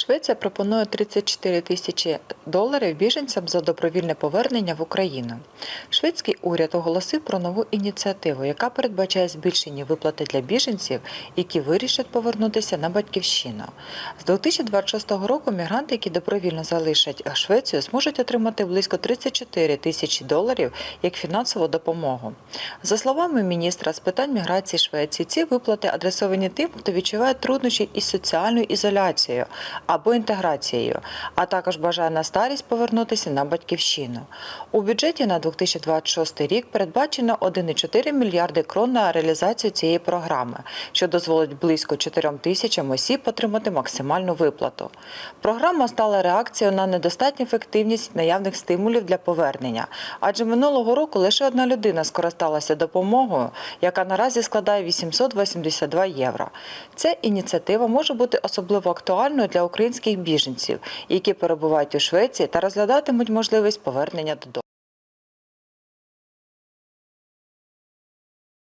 Швеція пропонує 34 тисячі доларів біженцям за добровільне повернення в Україну. Шведський уряд оголосив про нову ініціативу, яка передбачає збільшені виплати для біженців, які вирішать повернутися на батьківщину. З 2026 року мігранти, які добровільно залишать Швецію, зможуть отримати близько 34 тисячі доларів як фінансову допомогу. За словами міністра з питань міграції Швеції, ці виплати адресовані тим, хто відчуває труднощі із соціальною ізоляцією або інтеграцією, а також бажає на старість повернутися на батьківщину. У бюджеті на 2026 рік передбачено 1,4 мільярди крон на реалізацію цієї програми, що дозволить близько 4 тисячам осіб отримати максимальну виплату. Програма стала реакцією на недостатню ефективність наявних стимулів для повернення, адже минулого року лише одна людина скористалася допомогою, яка наразі складає 882 євро. Ця ініціатива може бути особливо актуальною для українських біженців, які перебувають у Швеції та розглядатимуть можливість повернення додому.